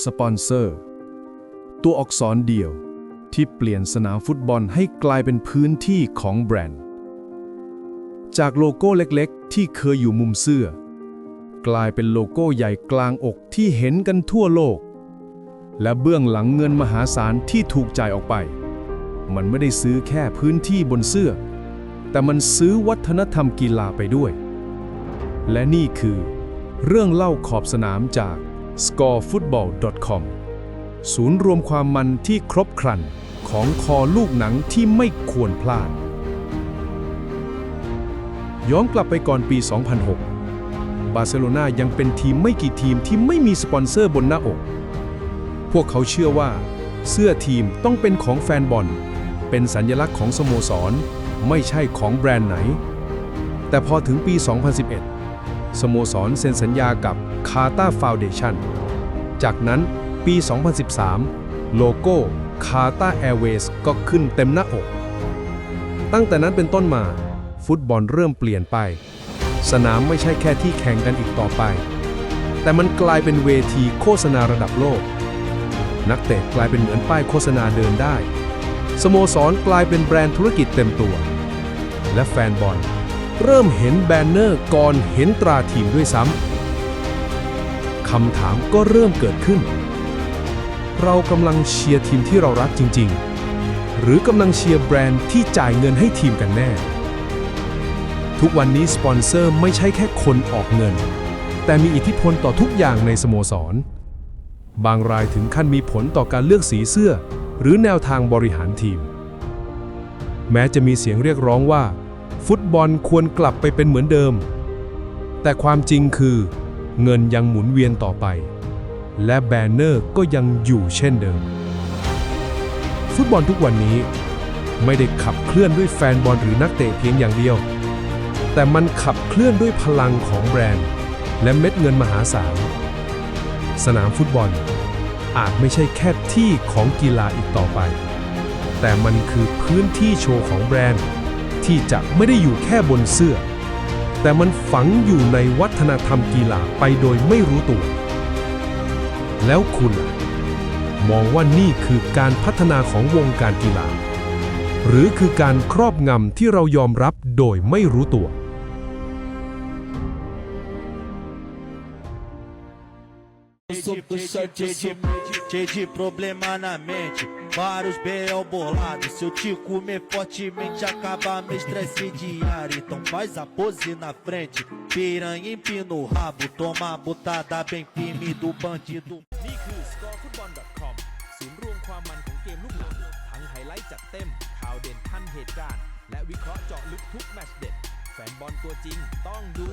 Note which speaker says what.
Speaker 1: สปอนเซอร์ ตัวอักษรเดียวที่เปลี่ยนสนามฟุตบอลให้กลายเป็นพื้นที่ของแบรนด์ จากโลโก้เล็กๆ ที่เคยอยู่มุมเสื้อ กลายเป็นโลโก้ใหญ่กลางอกที่เห็นกันทั่วโลก และเบื้องหลังเงินมหาศาลที่ถูกจ่ายออกไป มันไม่ได้ซื้อแค่พื้นที่บนเสื้อ แต่มันซื้อวัฒนธรรมกีฬาไปด้วย และนี่คือ เรื่องเล่าขอบสนามจาก scorefootball.com ศูนย์รวมความมันที่ครบครันของคอลูกหนังที่ไม่ควรพลาด ย้อนกลับไปก่อนปี 2006 บาร์เซโลนายังเป็นทีมไม่กี่ทีมที่ไม่มีสปอนเซอร์บนหน้าอก พวกเขาเชื่อว่า เสื้อทีมต้องเป็นของแฟนบอล เป็นสัญลักษณ์ของสโมสร ไม่ใช่ของแบรนด์ไหน แต่พอถึงปี 2011 สโมสรเซ็นสัญญากับ Carta Foundation จากนั้นปี 2013 โลโก้ Carta Airways ก็ขึ้นเต็มหน้าอก ตั้งแต่นั้นเป็นต้นมา ฟุตบอลเริ่มเปลี่ยนไป สนามไม่ใช่แค่ที่แข่งกันอีกต่อไป แต่มันกลายเป็นเวทีโฆษณาระดับโลก นักเตะกลายเป็นเหมือนป้ายโฆษณาเดินได้ สโมสรกลายเป็นแบรนด์ธุรกิจเต็มตัว และแฟนบอล เริ่มเห็นแบนเนอร์ก่อนเห็นตราทีมด้วยซ้ำคำถามก็เริ่มเกิดขึ้น เรากำลังเชียร์ทีมที่เรารักจริง ๆ หรือกำลังเชียร์แบรนด์ที่จ่ายเงินให้ทีมกันแน่ ทุกวันนี้สปอนเซอร์ไม่ใช่แค่คนออกเงิน แต่มีอิทธิพลต่อทุกอย่างในสโมสร บางรายถึงขั้นมีผลต่อการเลือกสีเสื้อ หรือแนวทางบริหารทีม แม้จะมีเสียงเรียกร้องว่า ฟุตบอลควรกลับไปเป็นเหมือนเดิม แต่ความจริงคือ เงินยังหมุนเวียนต่อไป และแบนเนอร์ก็ยังอยู่เช่นเดิม ฟุตบอลทุกวันนี้ ไม่ได้ขับเคลื่อนด้วยแฟนบอลหรือนักเตะเพียงอย่างเดียว แต่มันขับเคลื่อนด้วยพลังของแบรนด์ และเม็ดเงินมหาศาล สนามฟุตบอล อาจไม่ใช่แค่ที่ของกีฬาอีกต่อไป แต่มันคือพื้นที่โชว์ของแบรนด์ ที่จะไม่ได้อยู่แค่บนเสื้อ แต่มันฝังอยู่ในวัฒนธรรมกีฬาไปโดยไม่รู้ตัว แล้วคุณล่ะมองว่านี่คือการพัฒนาของวงการกีฬา หรือคือการครอบงำที่เรายอมรับโดยไม่รู้ตัว
Speaker 2: Sou puxadíssimo, cheio de problema na mente. Vários B.O. bolados. Se eu te comer fortemente, acaba meu estresse diário. Então faz a pose na frente. Piranha empina o rabo. Toma a botada bem firme do bandido.
Speaker 3: นี่คือ scorefootball.com ศูนย์รวมความมันของเกมลูกหนัง ทั้งไฮไลท์จัดเต็ม ข่าวเด่นทันเหตุการณ์ และวิเคราะห์เจาะลึกทุกแมตช์เด็ด แฟนบอลตัวจริงต้องดู